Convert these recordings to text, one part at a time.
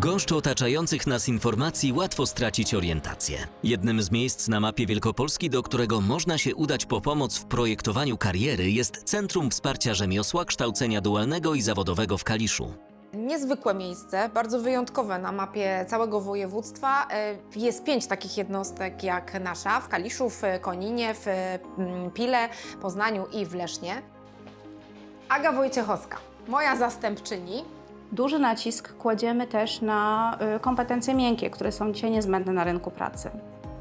gąszczu otaczających nas informacji łatwo stracić orientację. Jednym z miejsc na mapie Wielkopolski, do którego można się udać po pomoc w projektowaniu kariery, jest Centrum Wsparcia Rzemiosła Kształcenia Dualnego i Zawodowego w Kaliszu. Niezwykłe miejsce, bardzo wyjątkowe na mapie całego województwa. E, Jest pięć takich jednostek jak nasza w Kaliszu, w Koninie, w mm, Pile, Poznaniu i w Lesznie. Aga Wojciechowska, moja zastępczyni, Duży nacisk kładziemy też na y, kompetencje miękkie, które są dzisiaj niezbędne na rynku pracy.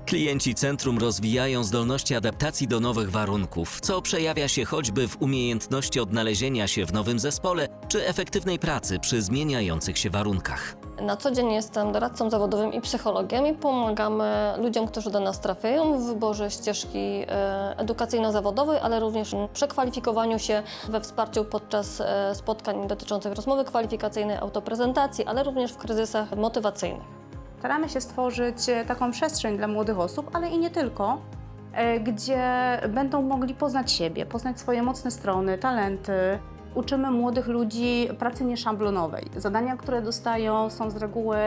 Klienci centrum rozwijają zdolności adaptacji do nowych warunków, co przejawia się choćby w umiejętności odnalezienia się w nowym zespole czy efektywnej pracy przy zmieniających się warunkach. Na co dzień jestem doradcą zawodowym i psychologiem i pomagamy ludziom, którzy do nas trafiają w wyborze ścieżki e, edukacyjno-zawodowej, ale również przekwalifikowaniu się we wsparciu podczas e, spotkań dotyczących rozmowy kwalifikacyjnej, autoprezentacji, ale również w kryzysach motywacyjnych. Staramy się stworzyć e, taką przestrzeń dla młodych osób, ale i nie tylko, gdzie będą mogli poznać siebie, poznać swoje mocne strony, talenty. Uczymy młodych ludzi pracy nieszablonowej. Zadania, które dostają, są z reguły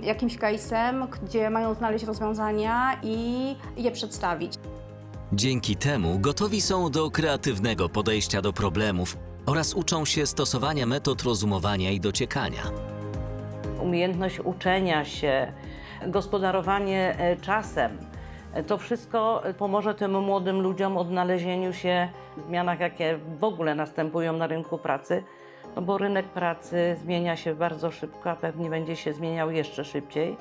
jakimś case'em, gdzie mają znaleźć rozwiązania i je przedstawić. Dzięki temu gotowi są do kreatywnego podejścia do problemów oraz uczą się stosowania metod rozumowania i dociekania. umiejętność uczenia się, gospodarowanie e, czasem. To wszystko pomoże tym młodym ludziom odnalezieniu się w zmianach, jakie w ogóle następują na rynku pracy, no bo rynek pracy zmienia się bardzo szybko, a pewnie będzie się zmieniał jeszcze szybciej.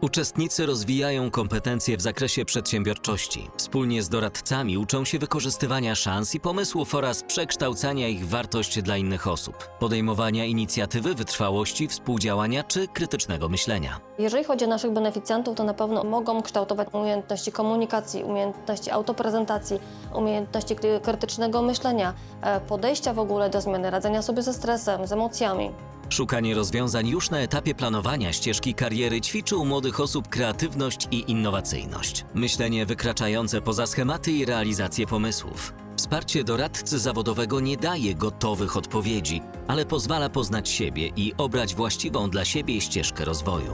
Uczestnicy rozwijają kompetencje w zakresie przedsiębiorczości. Wspólnie z doradcami uczą się wykorzystywania szans i pomysłów oraz przekształcania ich w wartość dla innych osób, podejmowania inicjatywy, wytrwałości, współdziałania czy krytycznego myślenia. Jeżeli chodzi o naszych beneficjantów, to na pewno mogą kształtować umiejętności komunikacji, umiejętności autoprezentacji, umiejętności kry- krytycznego myślenia, e, podejścia w ogóle do zmiany, radzenia sobie ze stresem, z emocjami. Szukanie rozwiązań już na etapie planowania ścieżki kariery ćwiczy u młodych osób kreatywność i innowacyjność. Myślenie wykraczające poza schematy i realizację pomysłów. Wsparcie doradcy zawodowego nie daje gotowych odpowiedzi, ale pozwala poznać siebie i obrać właściwą dla siebie ścieżkę rozwoju.